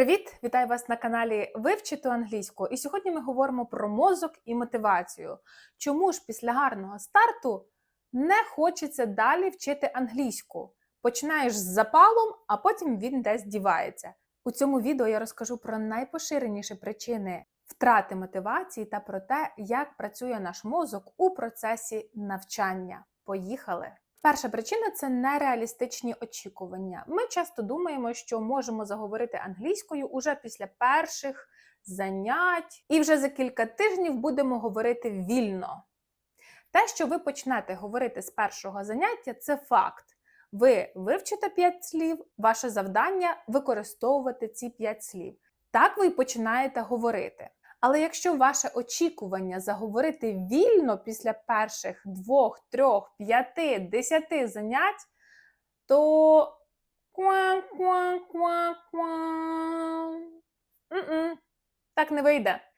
Привіт! Вітаю вас на каналі Вивчити англійську. І сьогодні ми говоримо про мозок і мотивацію. Чому ж після гарного старту не хочеться далі вчити англійську? Починаєш з запалом, а потім він десь дівається. У цьому відео я розкажу про найпоширеніші причини втрати мотивації та про те, як працює наш мозок у процесі навчання. Поїхали! Перша причина це нереалістичні очікування. Ми часто думаємо, що можемо заговорити англійською уже після перших занять, і вже за кілька тижнів будемо говорити вільно. Те, що ви почнете говорити з першого заняття, це факт. Ви вивчите 5 слів, ваше завдання використовувати ці 5 слів. Так ви й починаєте говорити. Але якщо ваше очікування заговорити вільно після перших двох, трьох, п'яти, десяти занять, то М-м, так не вийде.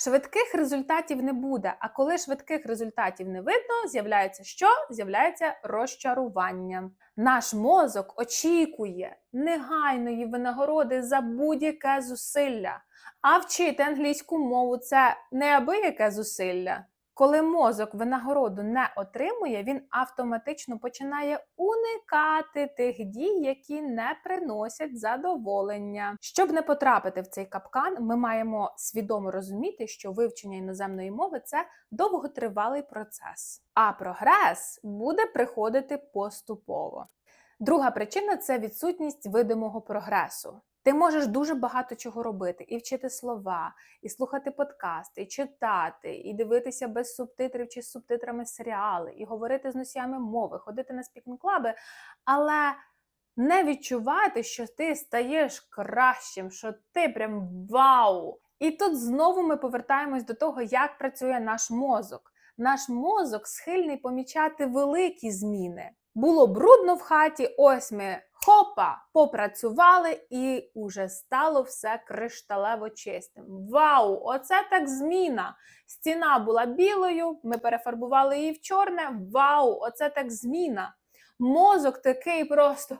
Швидких результатів не буде. А коли швидких результатів не видно, з'являється що? З'являється розчарування. Наш мозок очікує негайної винагороди за будь-яке зусилля. А вчити англійську мову це неабияке зусилля. Коли мозок винагороду не отримує, він автоматично починає уникати тих дій, які не приносять задоволення. Щоб не потрапити в цей капкан, ми маємо свідомо розуміти, що вивчення іноземної мови це довготривалий процес, а прогрес буде приходити поступово. Друга причина це відсутність видимого прогресу. Ти можеш дуже багато чого робити, і вчити слова, і слухати подкасти, і читати, і дивитися без субтитрів чи з субтитрами серіали, і говорити з носіями мови, ходити на спікінг-клаби, але не відчувати, що ти стаєш кращим, що ти прям вау! І тут знову ми повертаємось до того, як працює наш мозок. Наш мозок схильний помічати великі зміни. Було брудно в хаті, ось ми хопа, попрацювали, і уже стало все кришталево чистим. Вау! Оце так зміна! Стіна була білою, ми перефарбували її в чорне. Вау! Оце так зміна! Мозок такий просто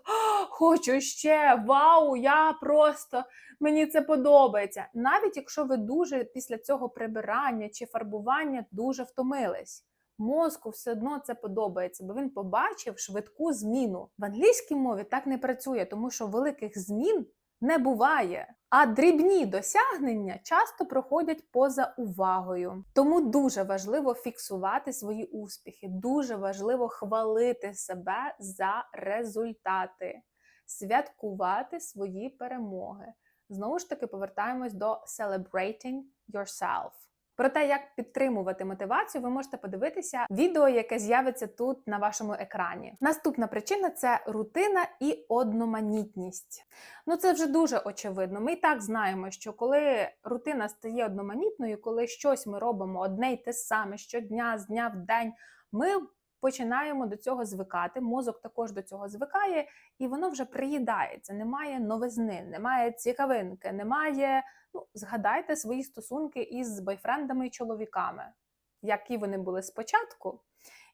хочу ще, вау, я просто мені це подобається. Навіть якщо ви дуже після цього прибирання чи фарбування дуже втомились мозку все одно це подобається, бо він побачив швидку зміну. В англійській мові так не працює, тому що великих змін не буває. А дрібні досягнення часто проходять поза увагою. Тому дуже важливо фіксувати свої успіхи, дуже важливо хвалити себе за результати, святкувати свої перемоги. Знову ж таки, повертаємось до celebrating yourself. Про те, як підтримувати мотивацію, ви можете подивитися відео, яке з'явиться тут на вашому екрані. Наступна причина це рутина і одноманітність. Ну це вже дуже очевидно. Ми і так знаємо, що коли рутина стає одноманітною, коли щось ми робимо одне й те саме щодня, з дня в день, ми починаємо до цього звикати. Мозок також до цього звикає, і воно вже приїдається. Немає новизни, немає цікавинки, немає. Ну, згадайте свої стосунки із бойфрендами і чоловіками, які вони були спочатку,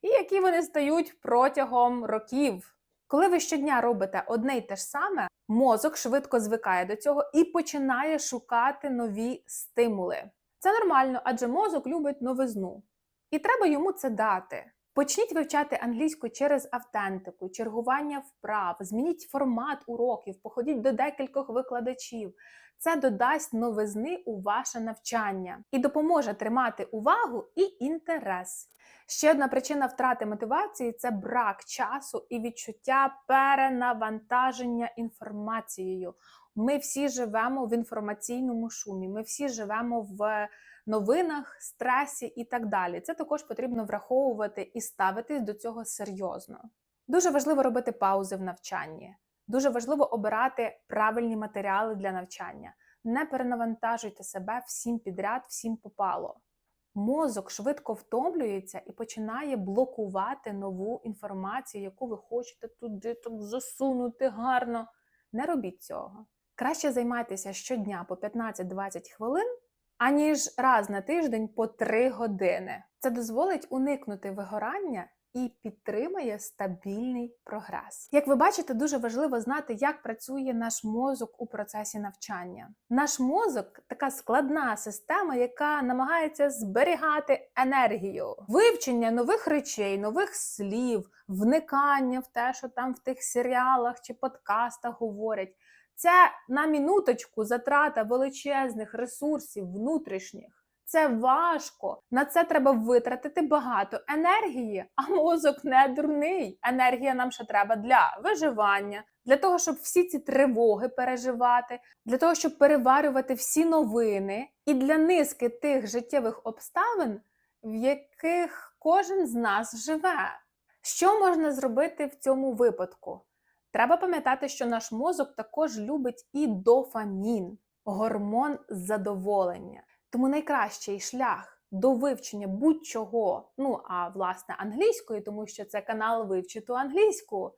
і які вони стають протягом років. Коли ви щодня робите одне й те ж саме, мозок швидко звикає до цього і починає шукати нові стимули. Це нормально, адже мозок любить новизну. І треба йому це дати. Почніть вивчати англійську через автентику, чергування вправ, змініть формат уроків, походіть до декількох викладачів. Це додасть новизни у ваше навчання і допоможе тримати увагу і інтерес. Ще одна причина втрати мотивації це брак часу і відчуття перенавантаження інформацією. Ми всі живемо в інформаційному шумі, ми всі живемо в новинах, стресі і так далі. Це також потрібно враховувати і ставитись до цього серйозно. Дуже важливо робити паузи в навчанні. Дуже важливо обирати правильні матеріали для навчання. Не перенавантажуйте себе всім підряд, всім попало. Мозок швидко втомлюється і починає блокувати нову інформацію, яку ви хочете туди так засунути гарно. Не робіть цього. Краще займайтеся щодня по 15-20 хвилин, аніж раз на тиждень по 3 години. Це дозволить уникнути вигорання і підтримає стабільний прогрес. Як ви бачите, дуже важливо знати, як працює наш мозок у процесі навчання. Наш мозок така складна система, яка намагається зберігати енергію, вивчення нових речей, нових слів, вникання в те, що там в тих серіалах чи подкастах говорять. Це на минуточку затрата величезних ресурсів внутрішніх. Це важко. На це треба витратити багато енергії, а мозок не дурний. Енергія нам ще треба для виживання, для того, щоб всі ці тривоги переживати, для того, щоб переварювати всі новини, і для низки тих життєвих обставин, в яких кожен з нас живе. Що можна зробити в цьому випадку? Треба пам'ятати, що наш мозок також любить і дофамін, гормон задоволення. Тому найкращий шлях до вивчення будь-чого, ну а власне англійської, тому що це канал вивчиту англійську,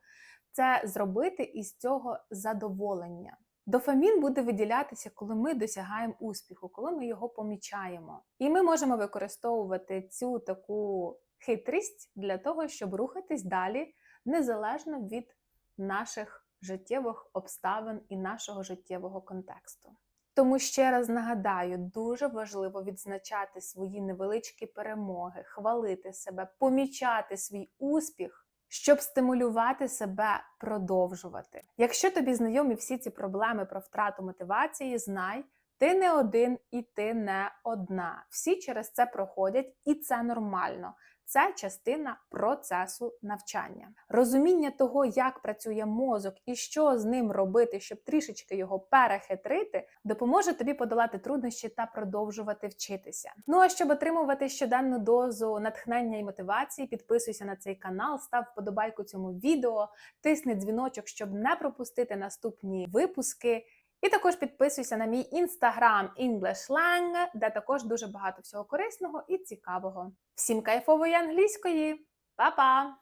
це зробити із цього задоволення. Дофамін буде виділятися, коли ми досягаємо успіху, коли ми його помічаємо. І ми можемо використовувати цю таку хитрість для того, щоб рухатись далі незалежно від наших життєвих обставин і нашого життєвого контексту. Тому ще раз нагадаю, дуже важливо відзначати свої невеличкі перемоги, хвалити себе, помічати свій успіх, щоб стимулювати себе продовжувати. Якщо тобі знайомі всі ці проблеми про втрату мотивації, знай, ти не один і ти не одна. Всі через це проходять, і це нормально. Це частина процесу навчання. Розуміння того, як працює мозок і що з ним робити, щоб трішечки його перехитрити, допоможе тобі подолати труднощі та продовжувати вчитися. Ну а щоб отримувати щоденну дозу натхнення і мотивації, підписуйся на цей канал, став вподобайку цьому відео, тисни дзвіночок, щоб не пропустити наступні випуски. І також підписуйся на мій інстаграм EnglishLang, де також дуже багато всього корисного і цікавого. Всім кайфової англійської! Па-па!